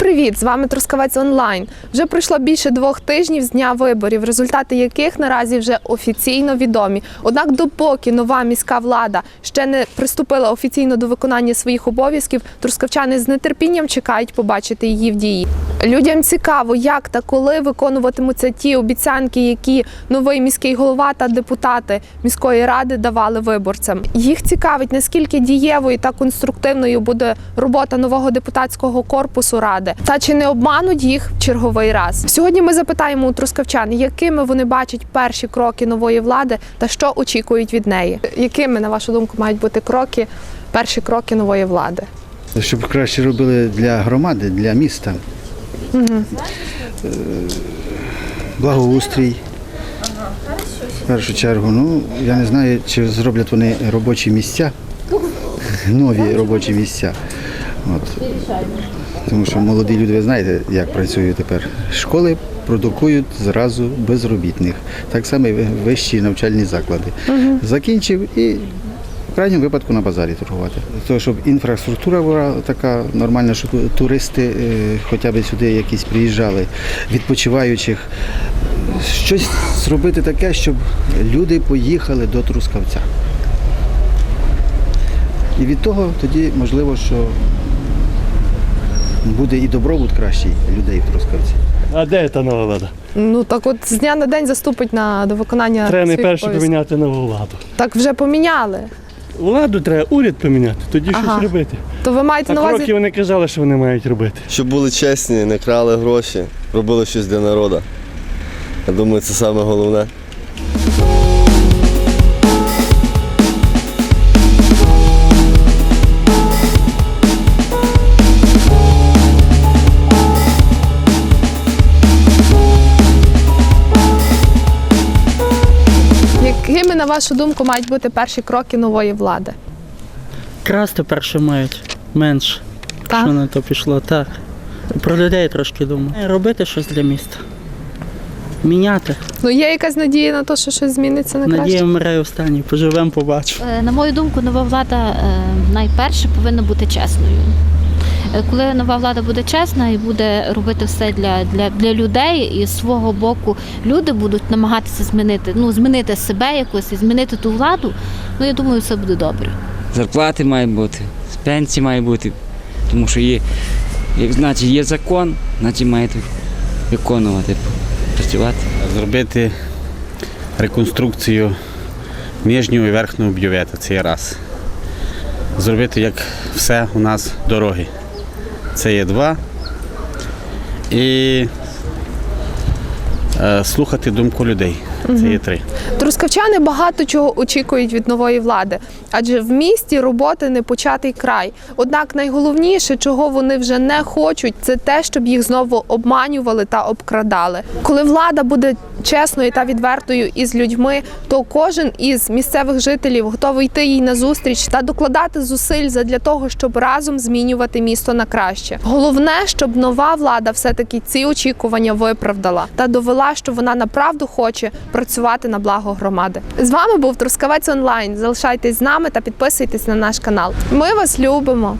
Привіт! З вами Трускавець Онлайн. Вже пройшло більше двох тижнів з дня виборів, результати яких наразі вже офіційно відомі. Однак, допоки нова міська влада ще не приступила офіційно до виконання своїх обов'язків, трускавчани з нетерпінням чекають побачити її в дії. Людям цікаво, як та коли виконуватимуться ті обіцянки, які новий міський голова та депутати міської ради давали виборцям. Їх цікавить, наскільки дієвою та конструктивною буде робота нового депутатського корпусу ради, та чи не обмануть їх в черговий раз. Сьогодні ми запитаємо у трускавчан, якими вони бачать перші кроки нової влади та що очікують від неї. Якими, на вашу думку, мають бути кроки, перші кроки нової влади? Щоб краще робили для громади, для міста. Е, Благоустрій. В першу чергу, ну я не знаю, чи зроблять вони робочі місця, нові робочі місця. От. Тому що молоді люди, ви знаєте, як працюють тепер. Школи продукують зразу безробітних. Так само і вищі навчальні заклади. Закінчив і в крайньому випадку на базарі торгувати. Того, щоб інфраструктура була така нормальна, щоб туристи е, хоча б сюди якісь приїжджали, відпочиваючих. Щось зробити таке, щоб люди поїхали до Трускавця. І від того тоді можливо, що буде і добробут кращий людей в Трускавці. А де та нова влада? Ну так, от з дня на день заступить на до виконання Треба не перше поміняти нову владу. Так вже поміняли. Владу треба уряд поміняти, тоді Ага. щось робити. То ви маєте А на увазі кроки вони казали, що вони мають робити. Щоб були чесні, не крали гроші, робили щось для народу. Я думаю, це саме головне. На вашу думку, мають бути перші кроки нової влади? Красти перше мають менше, Так? що на то пішло, так. Про людей трошки думаю. Робити щось для міста. Міняти. Ну є якась надія на те, що щось зміниться на краще? Надія вмирає останній. Поживемо, побачимо. Е, На мою думку, нова влада е, найперше повинна бути чесною. Е, Коли нова влада буде чесна і буде робити все для, для, для людей, і з свого боку люди будуть намагатися змінити, ну, змінити себе якось і змінити ту владу, ну я думаю, все буде добре. зарплати мають бути, пенсії мають бути. Тому що є, як значить, є закон, значить маєте виконувати, працювати. Зробити реконструкцію нижнього і верхнього бювета, це раз. Зробити, як все у нас дороги. Це є два. І слухати думку людей. Це є три. Трускавчани багато чого очікують від нової влади, адже в місті роботи не початий край. Однак найголовніше, чого вони вже не хочуть, це те, щоб їх знову обманювали та обкрадали. Коли влада буде чесною та відвертою із людьми, то кожен із місцевих жителів готовий йти їй на зустріч та докладати зусиль задля того, щоб разом змінювати місто на краще. Головне, щоб нова влада все-таки ці очікування виправдала та довела, що вона направду хоче працювати на благо громади. З вами був Трускавець Онлайн. Залишайтесь з нами та підписуйтесь на наш канал. Ми вас любимо.